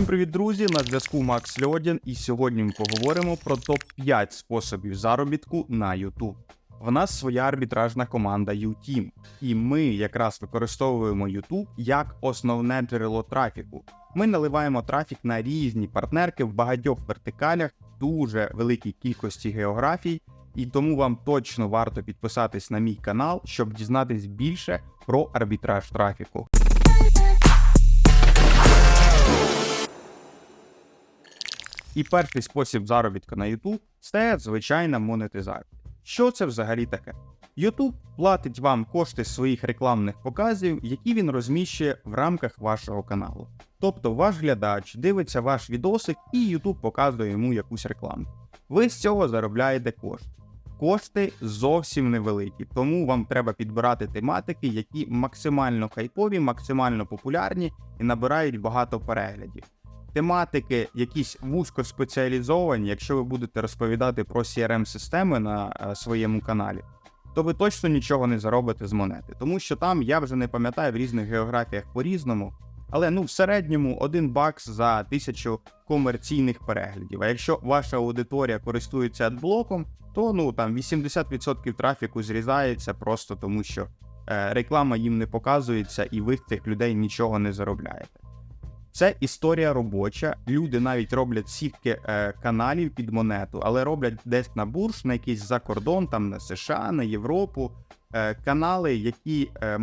Всім привіт, друзі! На зв'язку Макс Льодін, і сьогодні ми поговоримо про топ-5 способів заробітку на YouTube. В нас своя арбітражна команда UTeam, і ми якраз використовуємо YouTube як основне джерело трафіку. Ми наливаємо трафік на різні партнерки в багатьох вертикалях, дуже великій кількості географій, і тому вам точно варто підписатись на мій канал, щоб дізнатись більше про арбітраж трафіку. І перший спосіб заробітку на YouTube це звичайна монетизація. Що це взагалі таке? YouTube платить вам кошти своїх рекламних показів, які він розміщує в рамках вашого каналу. Тобто ваш глядач дивиться ваш відосик і YouTube показує йому якусь рекламу. Ви з цього заробляєте кошти. Кошти зовсім невеликі, тому вам треба підбирати тематики, які максимально хайпові, максимально популярні і набирають багато переглядів тематики, якісь вузькоспеціалізовані, якщо ви будете розповідати про crm системи на е, своєму каналі, то ви точно нічого не заробите з монети, тому що там я вже не пам'ятаю в різних географіях по-різному. Але ну в середньому один бакс за тисячу комерційних переглядів. А якщо ваша аудиторія користується адблоком, то ну там 80% трафіку зрізається просто тому, що е, реклама їм не показується, і ви цих людей нічого не заробляєте. Це історія робоча. Люди навіть роблять сітки е, каналів під монету, але роблять десь на бурж, на якийсь закордон, там на США, на Європу. Е, канали, які е,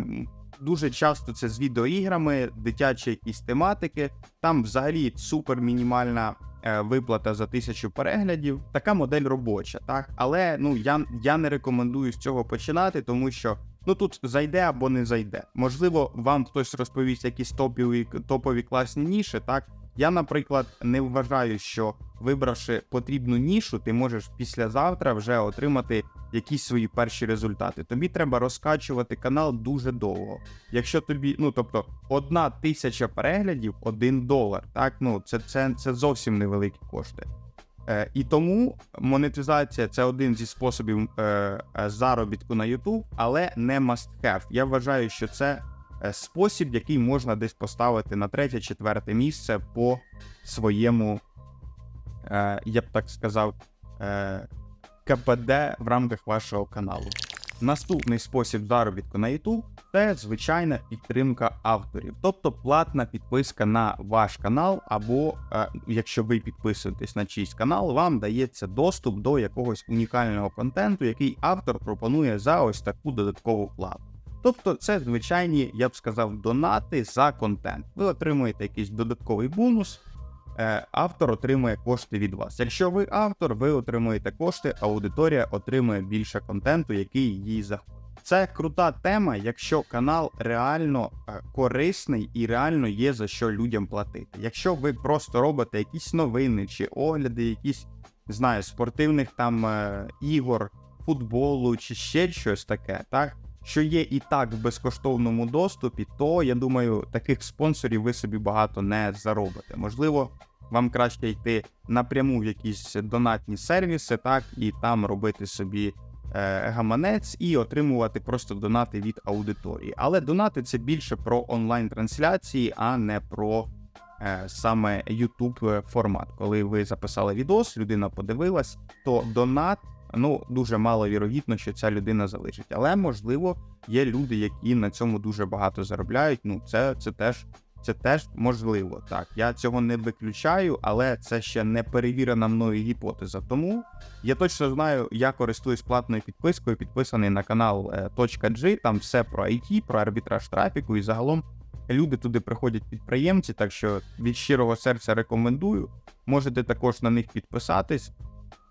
дуже часто це з відеоіграми, дитячі якісь тематики. Там взагалі супер мінімальна е, виплата за тисячу переглядів. Така модель робоча, так але ну я, я не рекомендую з цього починати, тому що. Ну тут зайде або не зайде. Можливо, вам хтось розповість якісь топові топові класні ніші. Так я, наприклад, не вважаю, що вибравши потрібну нішу, ти можеш післязавтра вже отримати якісь свої перші результати. Тобі треба розкачувати канал дуже довго. Якщо тобі, ну тобто, одна тисяча переглядів, один долар. Так, ну це, це, це зовсім невеликі кошти. Е, і тому монетизація це один зі способів е, е, заробітку на YouTube, але не must have. Я вважаю, що це спосіб, який можна десь поставити на третє-четверте місце по своєму, я б так сказав, КПД в рамках вашого каналу. Наступний спосіб заробітку на YouTube це звичайна підтримка авторів, тобто платна підписка на ваш канал, або е, якщо ви підписуєтесь на чийсь канал, вам дається доступ до якогось унікального контенту, який автор пропонує за ось таку додаткову плату. Тобто це звичайні, я б сказав, донати за контент. Ви отримуєте якийсь додатковий бонус, Е, автор отримує кошти від вас. Якщо ви автор, ви отримуєте кошти, аудиторія отримує більше контенту, який їй заходить. Це крута тема, якщо канал реально е, корисний і реально є за що людям платити. Якщо ви просто робите якісь новини чи огляди, якісь знаю, спортивних там е, ігор, футболу чи ще щось таке, так що є і так в безкоштовному доступі, то я думаю, таких спонсорів ви собі багато не заробите. Можливо, вам краще йти напряму в якісь донатні сервіси, так, і там робити собі гаманець і отримувати просто донати від аудиторії. Але донати це більше про онлайн-трансляції, а не про е, саме YouTube формат. Коли ви записали відос, людина подивилась, то донат. Ну, дуже мало вірогідно, що ця людина залишить. Але можливо є люди, які на цьому дуже багато заробляють. Ну, це це теж це теж можливо. Так, я цього не виключаю, але це ще не перевірена мною гіпотеза. Тому я точно знаю, я користуюсь платною підпискою, підписаний на канал е, .g, Там все про IT, про арбітраж трафіку і загалом. Люди туди приходять підприємці, так що від щирого серця рекомендую. Можете також на них підписатись.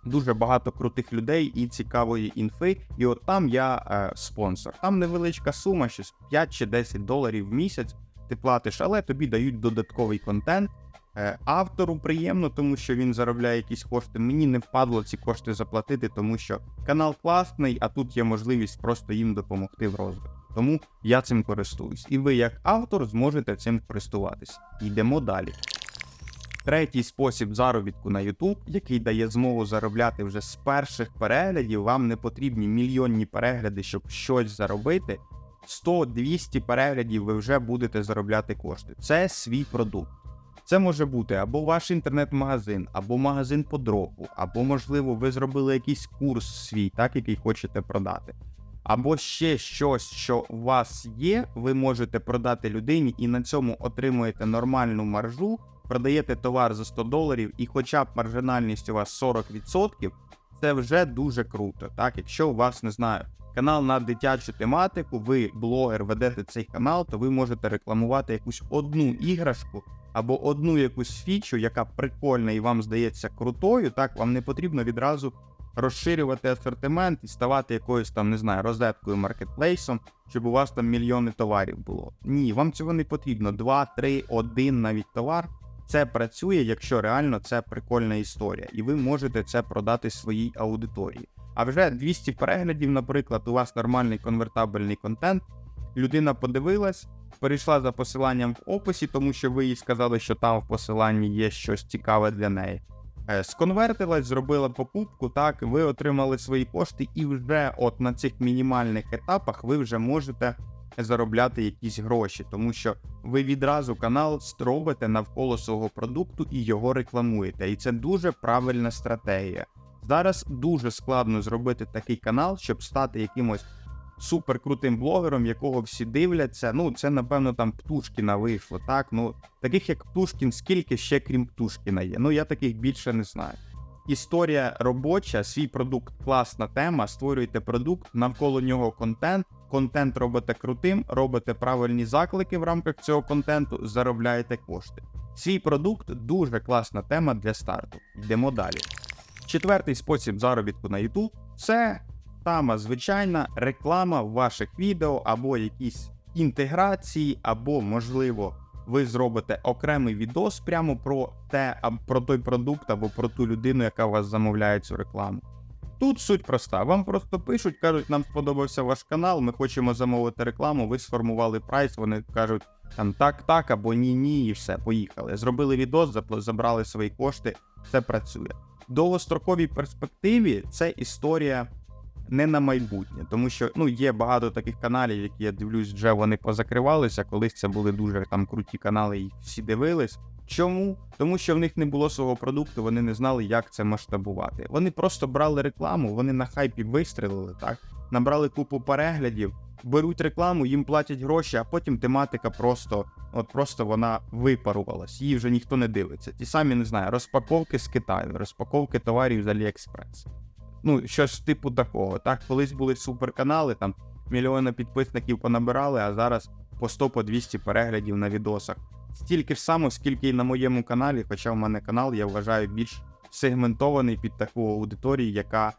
Дуже багато крутих людей і цікавої інфи. І от там я е, спонсор. Там невеличка сума, щось 5 чи 10 доларів в місяць ти платиш, але тобі дають додатковий контент. Е, автору приємно, тому що він заробляє якісь кошти. Мені не впадло ці кошти заплатити, тому що канал класний, а тут є можливість просто їм допомогти в розвитку. Тому я цим користуюсь. І ви, як автор, зможете цим користуватися. Йдемо далі. Третій спосіб заробітку на YouTube, який дає змогу заробляти вже з перших переглядів. Вам не потрібні мільйонні перегляди, щоб щось заробити. 100-200 переглядів ви вже будете заробляти кошти. Це свій продукт. Це може бути або ваш інтернет-магазин, або магазин по дропу, або, можливо, ви зробили якийсь курс свій, так, який хочете продати. Або ще щось, що у вас є, ви можете продати людині і на цьому отримуєте нормальну маржу, продаєте товар за 100 доларів, і хоча б маржинальність у вас 40%, це вже дуже круто. Так, якщо у вас не знаю, канал на дитячу тематику, ви блогер ведете цей канал, то ви можете рекламувати якусь одну іграшку або одну якусь фічу, яка прикольна і вам здається крутою. Так, вам не потрібно відразу розширювати асортимент і ставати якоюсь там, не знаю, розеткою маркетплейсом, щоб у вас там мільйони товарів було. Ні, вам цього не потрібно. Два, три, один навіть товар. Це працює, якщо реально це прикольна історія, і ви можете це продати своїй аудиторії. А вже 200 переглядів, наприклад, у вас нормальний конвертабельний контент. Людина подивилась, перейшла за посиланням в описі, тому що ви їй сказали, що там в посиланні є щось цікаве для неї. Е, Сконвертилась, зробила покупку, так, ви отримали свої кошти, і вже от на цих мінімальних етапах ви вже можете заробляти якісь гроші, тому що ви відразу канал робите навколо свого продукту і його рекламуєте. І це дуже правильна стратегія. Зараз дуже складно зробити такий канал, щоб стати якимось суперкрутим блогером, якого всі дивляться. Ну, це напевно там Птушкіна вийшло. Так, ну таких як Птушкін, скільки ще крім Птушкіна є. Ну я таких більше не знаю. Історія робоча, свій продукт класна тема. Створюєте продукт, навколо нього контент. Контент робите крутим, робите правильні заклики в рамках цього контенту, заробляєте кошти. Свій продукт дуже класна тема для старту. Йдемо далі. Четвертий спосіб заробітку на YouTube це сама звичайна реклама ваших відео або якісь інтеграції, або, можливо, ви зробите окремий відос прямо про те, про той продукт або про ту людину, яка у вас замовляє цю рекламу. Тут суть проста. Вам просто пишуть, кажуть, нам сподобався ваш канал, ми хочемо замовити рекламу, ви сформували прайс, вони кажуть там так, так або ні, ні, і все, поїхали. Зробили відос, забрали свої кошти, все працює. Довгостроковій перспективі це історія не на майбутнє, тому що ну є багато таких каналів, які я дивлюсь, вже вони позакривалися. Колись це були дуже там круті канали, і всі дивились. Чому? Тому що в них не було свого продукту, вони не знали, як це масштабувати. Вони просто брали рекламу, вони на хайпі вистрілили, так набрали купу переглядів, беруть рекламу, їм платять гроші, а потім тематика просто, от просто вона випарувалась. Її вже ніхто не дивиться. Ті самі не знаю, розпаковки з Китаю, розпаковки товарів з Аліекспрес. Ну, щось типу такого. Так, колись були суперканали, там мільйони підписників понабирали, а зараз по 100 по 200 переглядів на відосах. Стільки ж само, скільки і на моєму каналі, хоча в мене канал, я вважаю, більш сегментований під таку аудиторію, яка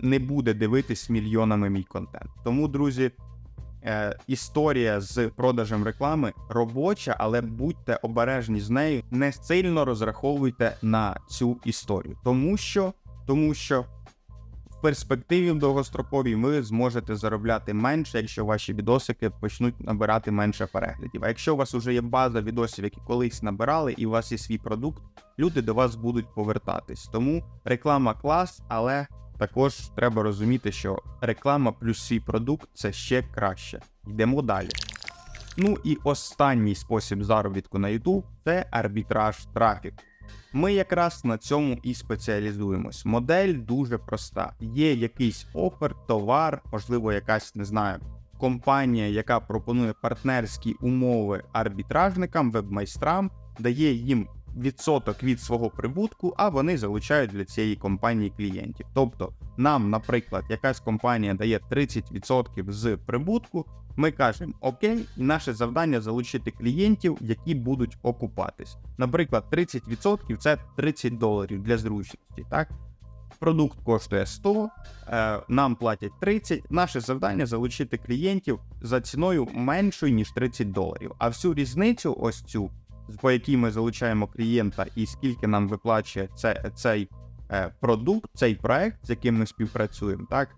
не буде дивитись мільйонами мій контент. Тому, друзі, е, історія з продажем реклами робоча, але будьте обережні з нею, не сильно розраховуйте на цю історію, тому що, тому що перспективі в довгостроковій ви зможете заробляти менше, якщо ваші відосики почнуть набирати менше переглядів. А якщо у вас вже є база відосів, які колись набирали, і у вас є свій продукт, люди до вас будуть повертатись. Тому реклама клас, але також треба розуміти, що реклама плюс свій продукт це ще краще. Йдемо далі. Ну і останній спосіб заробітку на YouTube це арбітраж трафіку. Ми якраз на цьому і спеціалізуємось. Модель дуже проста. Є якийсь офер, товар, можливо, якась не знаю, компанія, яка пропонує партнерські умови арбітражникам, вебмайстрам, дає їм відсоток від свого прибутку, а вони залучають для цієї компанії клієнтів. Тобто, нам, наприклад, якась компанія дає 30% з прибутку. Ми кажемо окей, і наше завдання залучити клієнтів, які будуть окупатись. Наприклад, 30% це 30 доларів для зручності. Так, продукт коштує 100, е, нам платять 30. Наше завдання залучити клієнтів за ціною меншою ніж 30 доларів. А всю різницю, ось цю, по якій ми залучаємо клієнта, і скільки нам виплачує це, цей е, продукт, цей проект, з яким ми співпрацюємо, так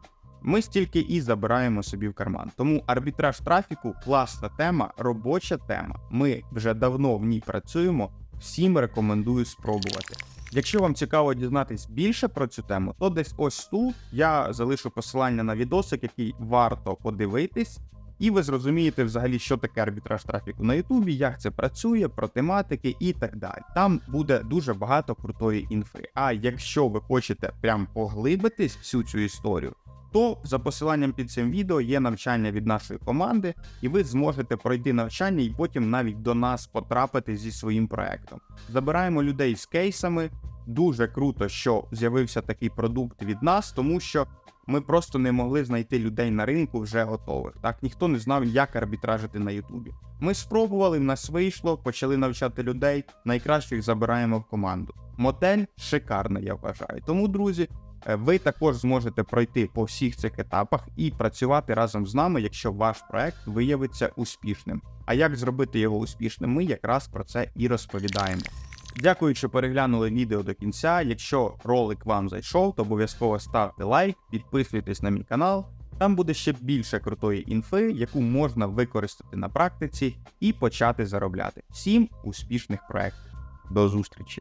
ми стільки і забираємо собі в карман. Тому арбітраж трафіку класна тема, робоча тема. Ми вже давно в ній працюємо. Всім рекомендую спробувати. Якщо вам цікаво дізнатись більше про цю тему, то десь ось тут я залишу посилання на відосик, який варто подивитись. І ви зрозумієте взагалі, що таке арбітраж трафіку на Ютубі, як це працює, про тематики і так далі. Там буде дуже багато крутої інфи. А якщо ви хочете прям поглибитись всю цю історію, то за посиланням під цим відео є навчання від нашої команди, і ви зможете пройти навчання і потім навіть до нас потрапити зі своїм проектом. Забираємо людей з кейсами. Дуже круто, що з'явився такий продукт від нас, тому що ми просто не могли знайти людей на ринку вже готових. Так ніхто не знав, як арбітражити на Ютубі. Ми спробували, в нас вийшло, почали навчати людей. Найкращих забираємо в команду. Мотель шикарна, я вважаю. Тому, друзі, е, ви також зможете пройти по всіх цих етапах і працювати разом з нами, якщо ваш проект виявиться успішним. А як зробити його успішним, ми якраз про це і розповідаємо. Дякую, що переглянули відео до кінця. Якщо ролик вам зайшов, то обов'язково ставте лайк, підписуйтесь на мій канал. Там буде ще більше крутої інфи, яку можна використати на практиці і почати заробляти. Всім успішних проєктів. До зустрічі!